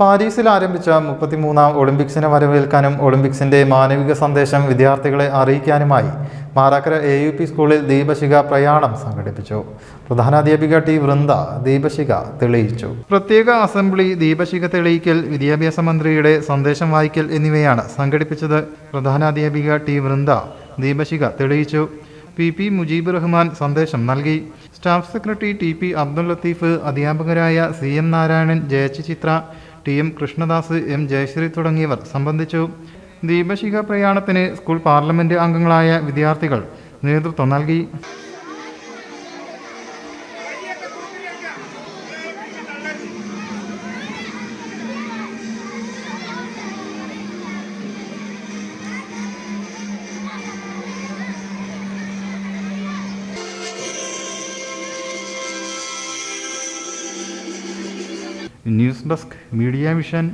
പാരീസിൽ ആരംഭിച്ച മുപ്പത്തിമൂന്നാം ഒളിമ്പിക്സിനെ വരവേൽക്കാനും ഒളിമ്പിക്സിന്റെ മാനവിക സന്ദേശം വിദ്യാർത്ഥികളെ അറിയിക്കാനുമായി മാറാക്കര എ യു പി സ്കൂളിൽ ദീപശിഖ പ്രയാണം സംഘടിപ്പിച്ചു. പ്രധാനാധ്യാപിക ടി വൃന്ദ ദീപശിഖ തെളിയിച്ചു. പ്രത്യേക അസംബ്ലി ദീപശിഖ തെളിയിക്കൽ വിദ്യാഭ്യാസ മന്ത്രിയുടെ സന്ദേശം വായിക്കൽ എന്നിവയാണ് സംഘടിപ്പിച്ചത്. പ്രധാനാധ്യാപിക ടി വൃന്ദ ദീപശിഖ തെളിയിച്ചു. പി പി മുജീബ് റഹ്മാൻ സന്ദേശം നൽകി. Staff secretary T P Abdul Latheef അധ്യാപകരായ C M Narayanan ജയച്ചി Chithra T M Krishnadas M Jayashree തുടങ്ങിയവർ സംബന്ധിച്ചു. ദീപശിഖ പ്രയാണത്തിന് സ്കൂൾ പാർലമെന്റ് അംഗങ്ങളായ വിദ്യാർത്ഥികൾ നേതൃത്വം നൽകി. News desk media vision